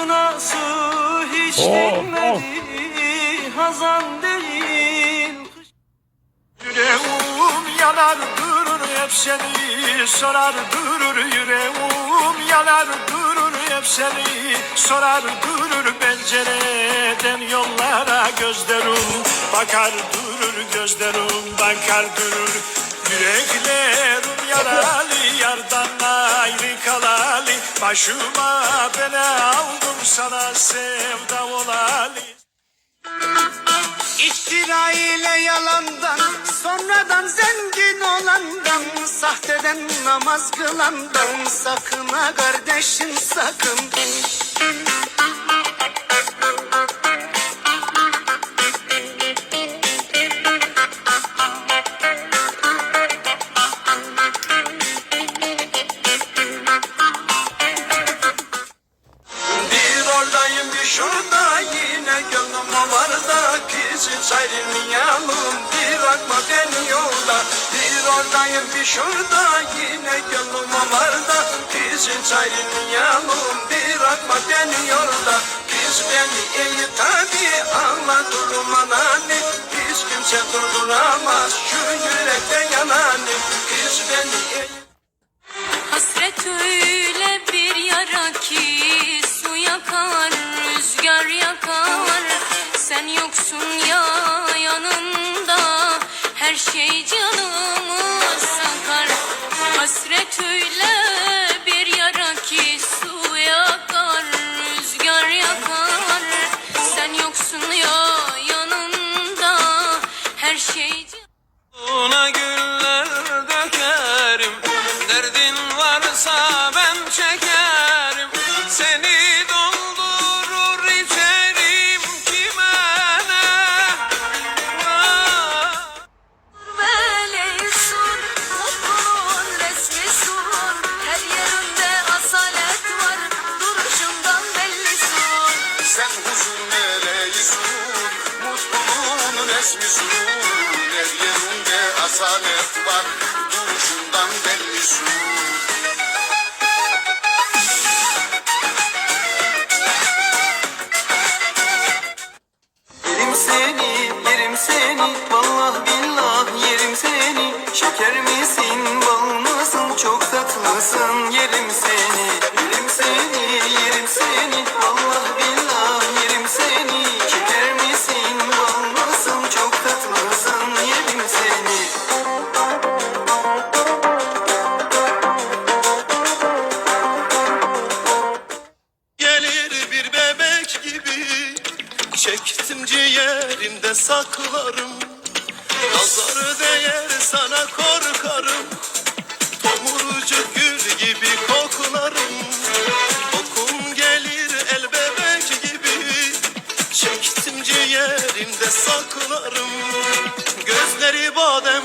fırtınası hiç Oh, dinmedi Hazan değil. Yüreğim yanar durur hep seni sorar durur Yüreğim yanar durur hep seni sorar durur Pencereden yollara gözlerim bakar durur Gözlerim bakar durur Yüreklerim yaralı yardan ayrı kalalı. Başıma bela aldım sana sevda olalı. İftira ile yalandan Sonradan zengin olandan Sahteden namaz kılandan Sakın ha kardeşim sakın oradayım bir şurada yine gönlüm var da Kızı ayrılmayalım bir bakma beni yolda Kız beni iyi tabi anla durma nani Hiç kimse durduramaz şu yürekte yanani. Kız beni iyi Hasret öyle bir yara ki su yakar, rüzgar yakar. Sen yoksun ya yanımda, her şey canımı sakar. Hasret öyle Sen huzur meleğisin, mutluluğun resmisin. Her yerinde asalet var, duruşundan bellisin. Yerim seni, yerim seni Vallah billah yerim seni Şeker misin, bal mısın Çok tatlısın Yerim seni, Çektim ciğerimde saklarım. Nazarı değer sana korkarım. Tomurcu gül gibi koklarım. Kokun gelir el bebek gibi. Çektim ciğerimde saklarım. Gözleri badem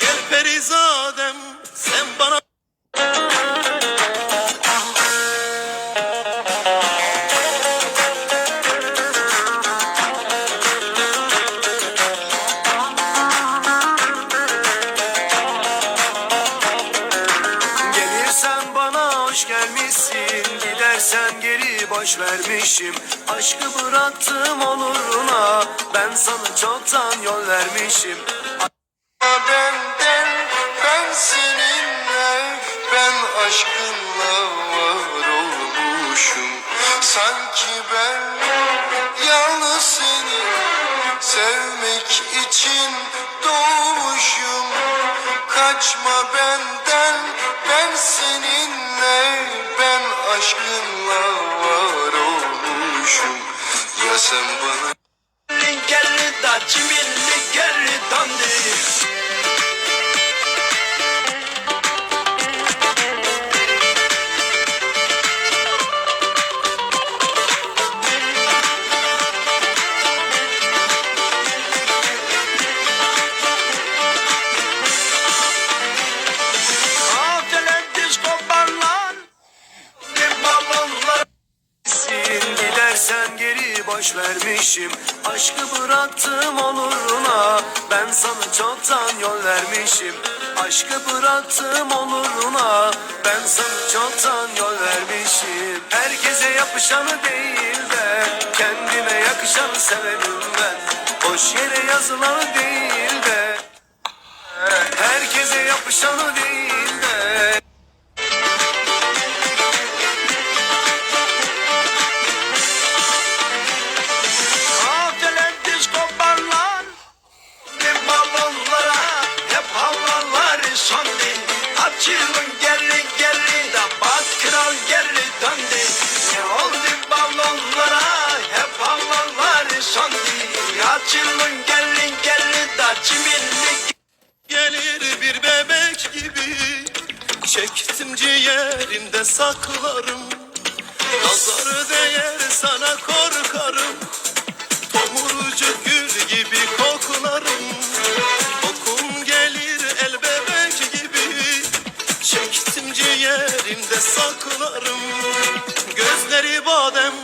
Gel perizadem Gidersen geri boş vermişim Aşkı bıraktım oluruna Ben sana çoktan yol vermişim Benden, ben seninle, ben aşkınla var olmuşum. Sanki ben yalnız seni sevmek için doğmuşum. Kaçma benden, ben seninle, ben aşkınla var olmuşum. Ya sen bana da boş vermişim. Aşkı bıraktım oluruna Ben sana çoktan yol vermişim. Aşkı bıraktım oluruna Ben sana çoktan yol vermişim. Herkese yapışanı değil de Kendime yakışanı severim ben. Boş yere yazılanı değil de Herkese yapışanı değil geri geri de çiminlik Gelir bir bebek gibi. Çektim ciğerimde saklarım. Nazarı değer sana korkarım. Tomurcuk gibi koklarım. Kokun gelir el bebek gibi. Çektim ciğerimde saklarım. Gözleri badem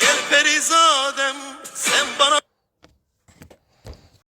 Gel perizadem Sen bana